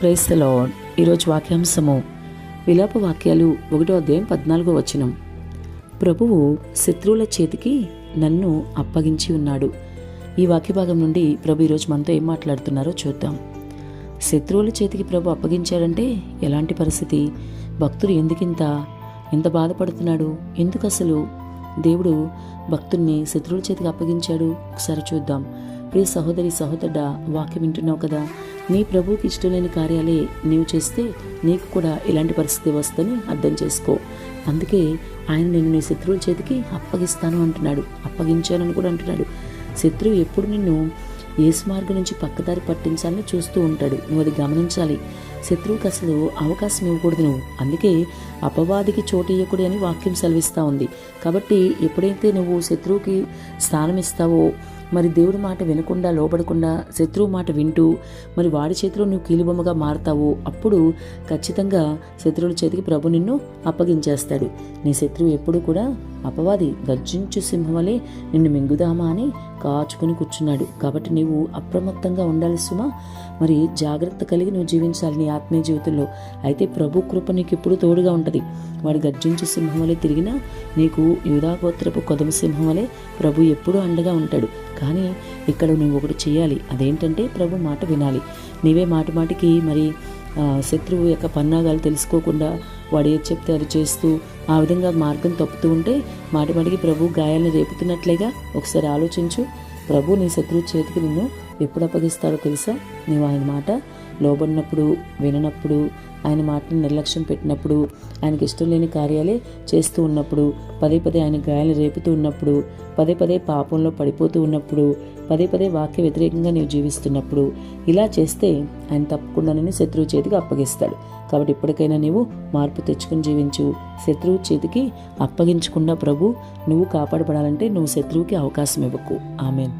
ప్రైస్లో ఈరోజు వాక్యాంశము విలాప వాక్యాలు ఒకటో అధ్యాయం పద్నాలుగో వచనం. ప్రభువు శత్రువుల చేతికి నన్ను అప్పగించి ఉన్నాడు. ఈ వాక్య భాగం నుండి ప్రభు ఈరోజు మనతో ఏం మాట్లాడుతున్నారో చూద్దాం. శత్రువుల చేతికి ప్రభు అప్పగించాడంటే ఎలాంటి పరిస్థితి? భక్తుడు ఎందుకింత? ఎంత బాధపడుతున్నాడు? ఎందుకు అసలు? దేవుడు భక్తుణ్ణి శత్రువుల చేతికి అప్పగించాడు? ఒకసారి చూద్దాం. ప్రియ సహోదరి సహోదరుడా వాక్యం వింటున్నావు కదా? నీ ప్రభువుకి ఇష్టం లేని కార్యాలే నీవు చేస్తే నీకు కూడా ఇలాంటి పరిస్థితి వస్తుందని అర్థం చేసుకో. అందుకే ఆయన నేను నీ శత్రువుల చేతికి అప్పగిస్తాను అంటున్నాడు. అప్పగించానని కూడా అంటున్నాడు. శత్రువు ఎప్పుడు నిన్ను ఏసు మార్గం నుంచి పక్కదారి పట్టించాలని చూస్తూ ఉంటాడు. నువ్వు అది గమనించాలి. శత్రువుకి అసలు అవకాశం ఇవ్వకూడదు నువ్వు. అందుకే అపవాదికి చోటు ఇవ్వకూడదు అని వాక్యం సెలవిస్తూ ఉంది. కాబట్టి ఎప్పుడైతే నువ్వు శత్రువుకి స్థానం ఇస్తావో మరి దేవుడి మాట వినకుండా లోబడకుండా శత్రువు మాట వింటూ మరి వాడి చేతిలో నువ్వు కీలుబొమ్మగా మారుతావు అప్పుడు ఖచ్చితంగా శత్రువుల చేతికి ప్రభు నిన్ను అప్పగించేస్తాడు. నీ శత్రువు ఎప్పుడు కూడా అపవాది గర్జించు సింహమలే నిన్ను మింగుదామా అని కాచుకుని కూర్చున్నాడు. కాబట్టి నీవు అప్రమత్తంగా ఉండాలి సుమా. మరి జాగ్రత్త కలిగి నువ్వు జీవించాలి నీ ఆత్మీయ జీవితంలో. అయితే ప్రభు కృప నీకు ఎప్పుడు తోడుగా ఉంటుంది. వాడు గర్జించు సింహం వలె తిరిగినా నీకు యూదాగోత్రపు కొదమ సింహమలే ప్రభు ఎప్పుడూ అండగా ఉంటాడు. కానీ ఇక్కడ నువ్వు ఒకటి చేయాలి అదేంటంటే ప్రభు మాట వినాలి. నీవే మాట మాటికి మరి శత్రువు యొక్క పన్నాగాలు తెలుసుకోకుండా వాడు ఏది చెప్తే అది చేస్తూ ఆ విధంగా మార్గం తప్పుతూ ఉంటే మాటి మాటికి ప్రభు గాయాలను రేపుతున్నట్లేగా? ఒకసారి ఆలోచించు. ప్రభు నీ శత్రువు చేతికి నిన్ను ఎప్పుడు అప్పగిస్తాడో తెలుసా? నీవు ఆయన మాట లోబడినప్పుడు విననప్పుడు ఆయన మాటను నిర్లక్ష్యం పెట్టినప్పుడు ఆయనకి ఇష్టం లేని కార్యాలే చేస్తూ ఉన్నప్పుడు పదే పదే ఆయన గాయాలు రేపుతూ ఉన్నప్పుడు పదే పదే పాపంలో పడిపోతూ ఉన్నప్పుడు పదే పదే వాక్య వ్యతిరేకంగా నీవు జీవిస్తున్నప్పుడు ఇలా చేస్తే ఆయన తప్పకుండా నేను శత్రువు చేతికి అప్పగిస్తాడు. కాబట్టి ఇప్పటికైనా నీవు మార్పు తెచ్చుకుని జీవించు. శత్రువు చేతికి అప్పగించకుండా ప్రభు నువ్వు కాపాడబడాలంటే నువ్వు శత్రువుకి అవకాశం ఇవ్వకు. ఆమెన్.